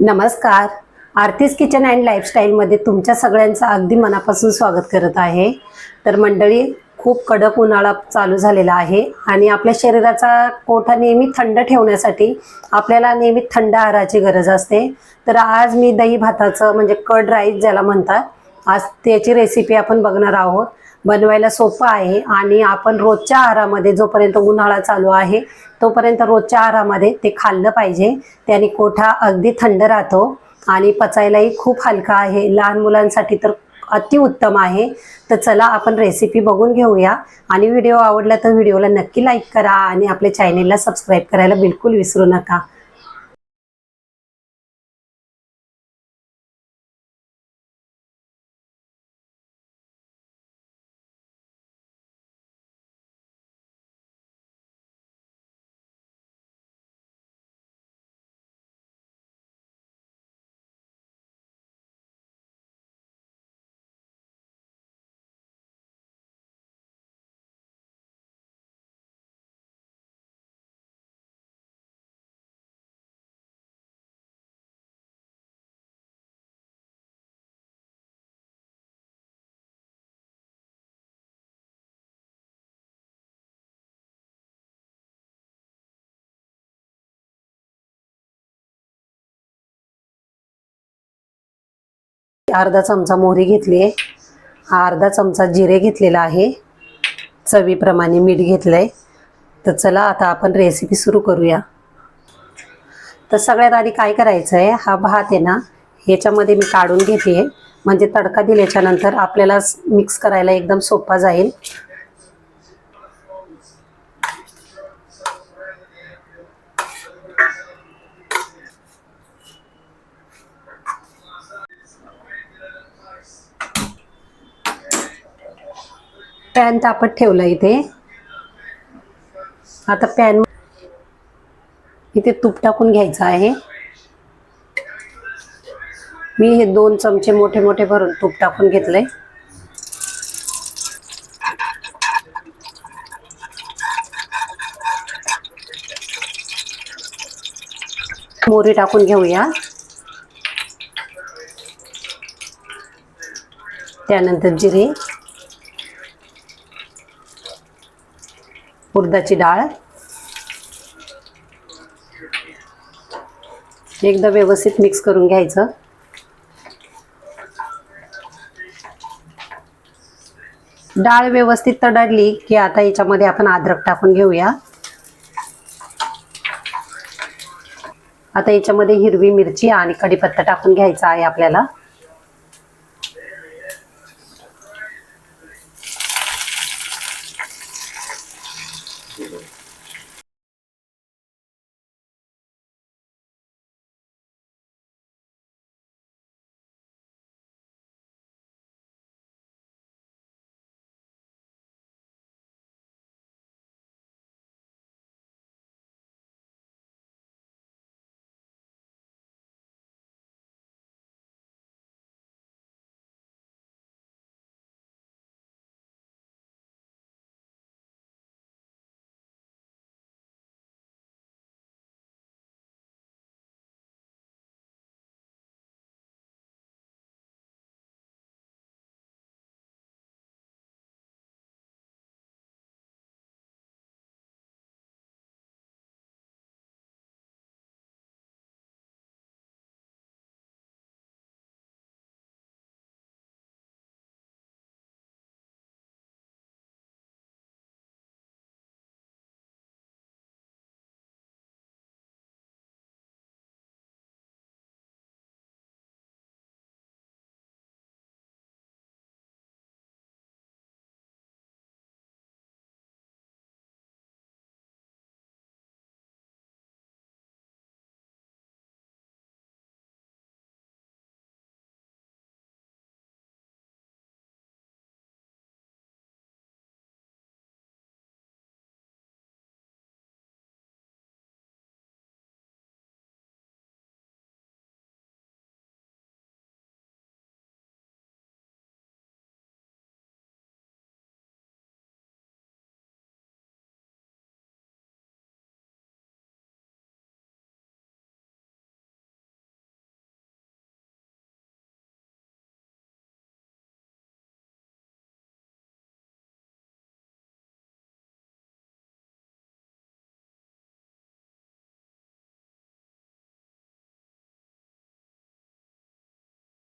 नमस्कार. आरतीस kitchen and लाईफस्टाईलमध्ये तुमच्या सगळ्यांचं अगदी मनापासून स्वागत करत आहे. तर मंडळी खूप कडक उन्हाळा चालू झालेला आहे आणि आपल्या शरीराचा कोठा नेहमी थंड ठेवण्यासाठी आपल्याला नेहमी थंड आहाराची गरज असते. तर आज मी दही भाताचं म्हणजे कड राईस ज्याला म्हणतात आज त्याची रेसिपी आपण बघणार आहोत. बनवायला सोपं आहे आणि आपण रोजच्या आहारामध्ये जोपर्यंत उन्हाळा चालू आहे तोपर्यंत रोजच्या आहारामध्ये ते खाल्लं पाहिजे. त्याने कोठा अगदी थंड राहतो आणि पचायलाही खूप हलका आहे. लहान मुलांसाठी तर अतिउत्तम आहे. तर चला आपण रेसिपी बघून घेऊया. आणि व्हिडिओ आवडला तर व्हिडिओला नक्की लाईक करा आणि आपल्या चॅनेलला सबस्क्राईब करायला बिलकुल विसरू नका. अर्धा चमचा मोहरी घेतली आहे. अर्धा चमचा जिरे घेतलेला आहे. चवीप्रमाणे मीठ घेतलं आहे तर चला आता आपण रेसिपी सुरू करूया. तर सगळ्यात आधी काय करायचं आहे हा भात आहे ना ह्याच्यामध्ये मी काढून घेते. म्हणजे तडका दिल्याच्यानंतर आपल्याला मिक्स करायला एकदम सोपा जाईल. पॅन तापत ठेवला इथे. आता पॅन इथे तूप टाकून घ्यायचं आहे. मी हे दोन चमचे मोठे मोठे भरून तूप टाकून घेतलंय. मोरी टाकून घेऊया. त्यानंतर जिरे. उडदाची डाळ. एकदा व्यवस्थित मिक्स करून घ्यायचं. डाळ व्यवस्थित तडडली की आता याच्यामध्ये आपण अद्रक टाकून घेऊया. आता याच्यामध्ये हिरवी मिरची आणि कढीपत्ता टाकून घ्यायचा आहे आपल्याला.